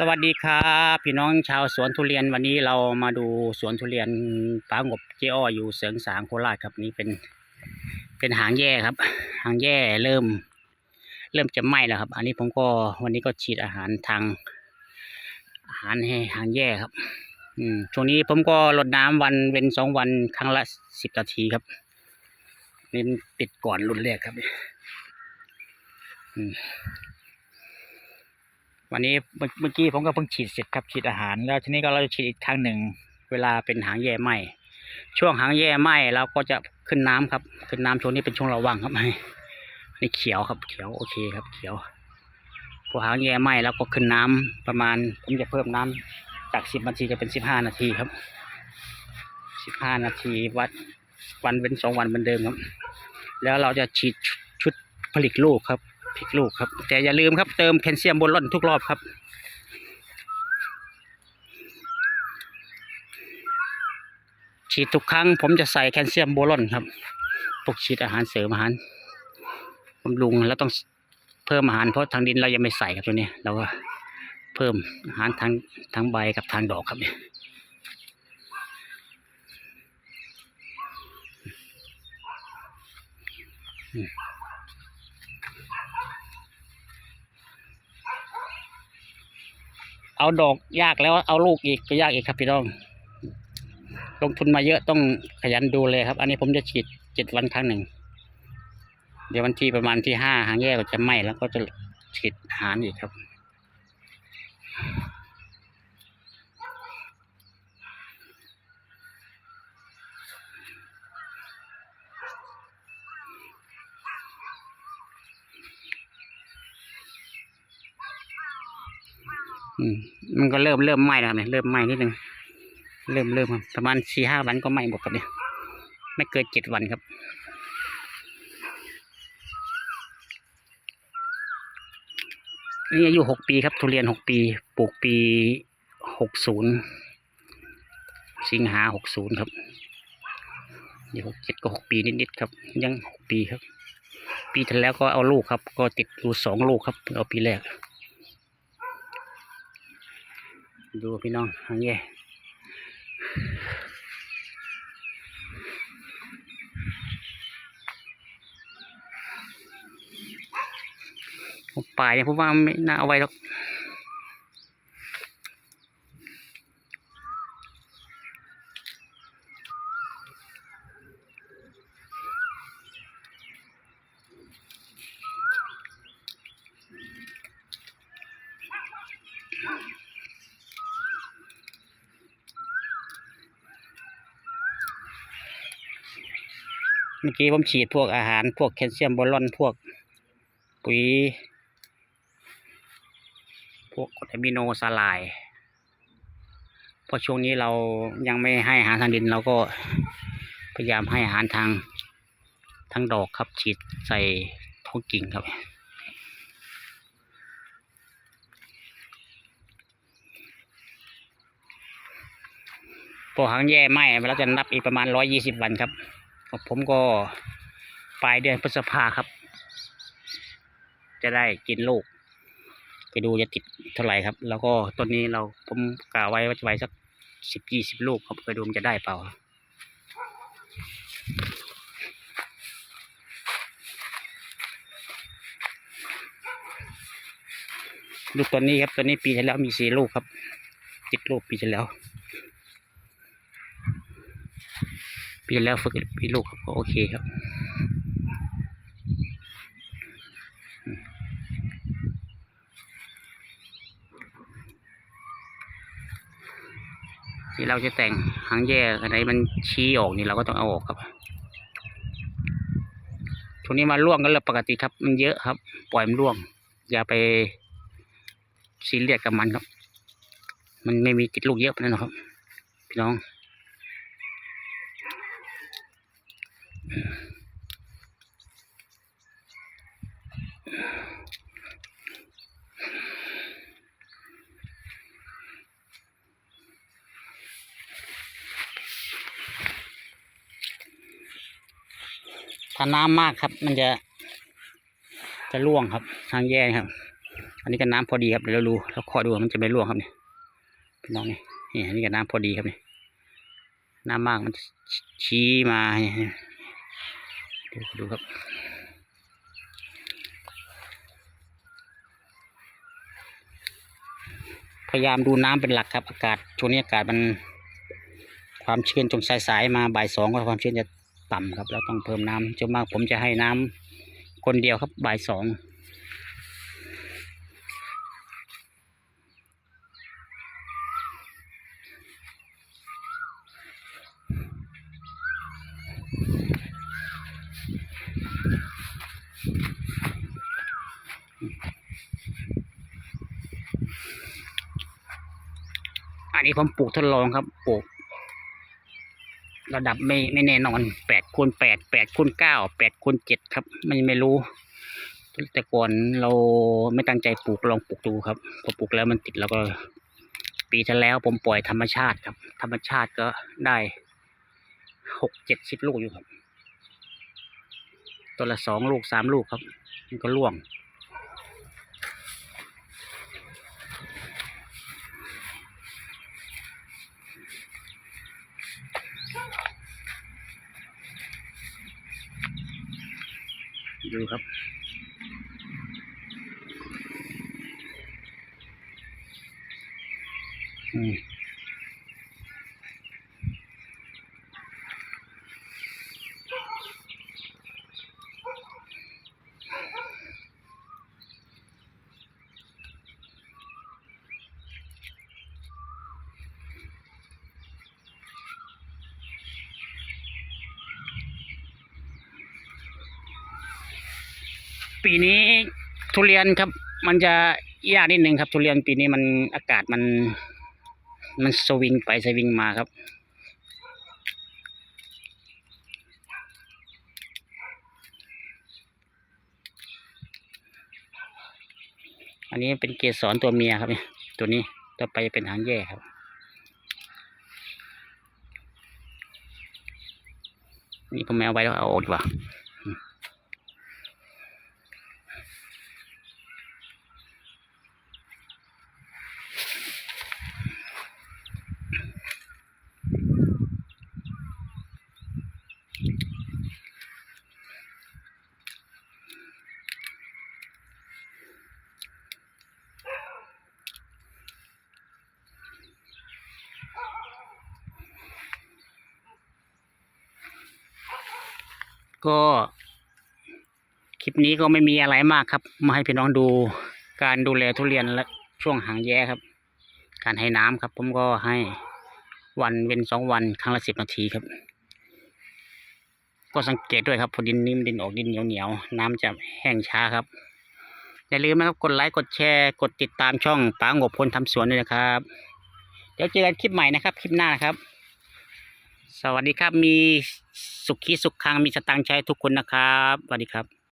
สวัสดีครับพี่น้องชาวสวนทุเรียนวันนี้เรามาดูสวนทุเรียนป้างบเจอ้ออยู่เสริงสางโคราชครับนี่เป็น เป็นหางแย่ครับ หางแย่เริ่ม เริ่มจะไหม้แล้วครับ อันนี้ผมก็วันนี้ก็ฉีดอาหารทาง อาหารให้หางแย่ครับ อืมช่วงนี้ผมก็รดน้ำวันเว้นสองวันครั้งละสิบนาทีครับนี่ปิดก่อนรุ่นแรกครับอืม วันนี้เมื่อกี้ผมก็เพิ่งฉีดเสร็จครับฉีดอาหาร แล้วทีนี้ก็เราจะฉีดอีกครั้งหนึ่ง เวลาเป็นหางแย่ไหมช่วงหางแย่ไหมเราก็จะขึ้นน้ำครับ ขึ้นน้ำช่วงนี้เป็นช่วงระวังครับนี่เขียวครับเขียวโอเคครับ เขียวพอหางแย่ไหมแล้วก็ขึ้นน้ำประมาณผมจะเพิ่มน้ำจากสิบนาทีจะเป็นสิบห้านาทีครับสิบห้านาทีวัดวันเป็นสองวันเหมือนเดิมครับ แล้วเราจะฉีดชุดผลิตลูกครับ พิกลูกครับ แต่อย่าลืมครับ เติมแคลเซียมบนร่อนทุกรอบครับ ฉีดทุกครั้ง ผมจะใส่แคลเซียมโบรอนครับพวกฉีดอาหารเสริมอาหารบำรุงแล้วต้องเพิ่มอาหารเพราะทางดินเรายังไม่ใส่ครับตัวนี้เราก็เพิ่มอาหารทางทางใบกับทางดอกครับเนี่ย เอาดอกยากแล้วเอาลูกอีกก็ยากอีกครับพี่น้อง ลงทุนมาเยอะต้องขยันดูเลยครับ อันนี้ผมจะฉีดเจ็ดวันครั้งหนึ่ง เดี๋ยววันที่ประมาณที่ห้าหางแย่ก็จะไหม้แล้วก็จะฉีดอาหารอีกครับ อื มันก็เริ่มเริ่มไหม้แล้วครับเนี่ยเริ่มไหม้นิดนึงเริ่มเริ่มครับประมาณสี่ห้าวันก็ไหม้หมดครับเนี่ยไม่เกินเจ็ดวันครับนี่อายุหกปีครับ ทุเรียนหกปีปลูกปีหกศูนย์สิงหาหกศูนย์ครับเดี๋ยวหกเจ็ดก็หกปีนิดๆครับ ยังหกปีครับ ปีที่แล้วก็เอาลูกครับ ก็ติดอยู่สองลูกครับ เอาปีแรก ดูพี่น้องหางแย่ป่าเนี่ยผมว่าไม่น่าเอาไว้หรอก มื่อกี้ผมฉีดพวกอาหารพวกแคลเซียมบอลลอนพวกปุ๋ยพวกกรดอะมิโนสลายเพราะช่วงนี้เรายังไม่ให้อาหารทางดินเราก็พยายามให้อาหารทางทางดอกครับฉีดใส่ท้องกิ่งครับพอหางแย่ไหมเราจะนับอีกประมาณร้อยยี่สิบวันครับ ผมก็ปลายเดือนพฤษภาครับ จะได้กินลูก ไปดูจะติดเท่าไหร่ครับ แล้วก็ต้นนี้เราผมกะไว้ว่าจะไว้สักสิบยี่สิบลูกครับไปดูมันจะได้เปล่าลูกตัวนี้ครับตัวนี้ปีที่แล้วมีสี่ลูกครับติดลูกปีที่แล้ว ปีแล้วฝึกปีลูกครับก็โอเคครับที่เราจะแต่งหางแย่อันไหนมันชี้ออกนี่เราก็ต้องเอาออกครับช่วงนี้มาล่วงก็เรื่องปกติครับ มันเยอะครับ ปล่อยมันล่วง อย่าไปซีเรียสกับมันครับ มันไม่มีติดลูกเยอะนั่นหรอกครับ พี่น้อง ถ้าน้ำมากครับ มันจะจะร่วงครับ ทางแย่ครับ อันนี้ก็น้ำพอดีครับเดี๋ยวเราดูเราเคาะดูมันจะไม่ร่วงครับเนี่ยพี่น้องนี่นี่อันนี้ก็น้ำพอดีครับเนี่ยน้ำมากมันชี้มาเนี่ย ดูครับพยายามดูน้ำเป็นหลักครับ อากาศช่วงนี้อากาศมันความชื้นจงสายๆมาบ่ายสองก็ความชื้นจะต่ำครับแล้วต้องเพิ่มน้ำจนมากผมจะให้น้ำคนเดียวครับบ่ายสอง นี้ผมปลูกทดลองครับ ปลูก ระดับไม่ไม่แน่นอนแปดคูณแปดแปดคูณเก้าแปดคูณเจ็ดครับ ไม่ไม่รู้ แต่ก่อนเราไม่ตั้งใจปลูกลองปลูกดูครับ พอปลูกแล้วมันติดแล้วก็ ปีที่แล้วผมปล่อยธรรมชาติครับ ธรรมชาติก็ได้หกเจ็ดสิบลูกอยู่ครับตัวละสองลูกสามลูกครับ มันก็ร่วง ดูครับ ปีนี้ทุเรียนครับ มันจะยากนิดนึงครับ ทุเรียนปีนี้มันอากาศมัน มันสวิงไปสวิงมาครับ อันนี้เป็นเกสรตัวเมียครับเนี่ยตัวนี้ต่อไปเป็นหางแย่ครับนี่ผมไม่อาไว้แล้วเอาออกดีกว่า ก็คลิปนี้ก็ไม่มีอะไรมากครับ มาให้พี่น้องดูการดูแลทุเรียนและช่วงหางแย้ครับ การให้น้ำครับ ผมก็ให้วันเว้นสองวันครั้งละสิบนาทีครับ ก็สังเกตด้วยครับพอดินนิ่มดินออกดินเหนียวเหนียวๆน้ำจะแห้งช้าครับอย่าลืมนะครับกดไลค์กดแชร์กดติดตามช่องป้างบพลทำสวนด้วยนะครับ เดี๋ยวเจอกันคลิปใหม่นะครับ คลิปหน้านะครับ สวัสดีครับมี สุขีสุขคังมีสตังค์ใช้ทุกคนนะครับสวัสดีครับ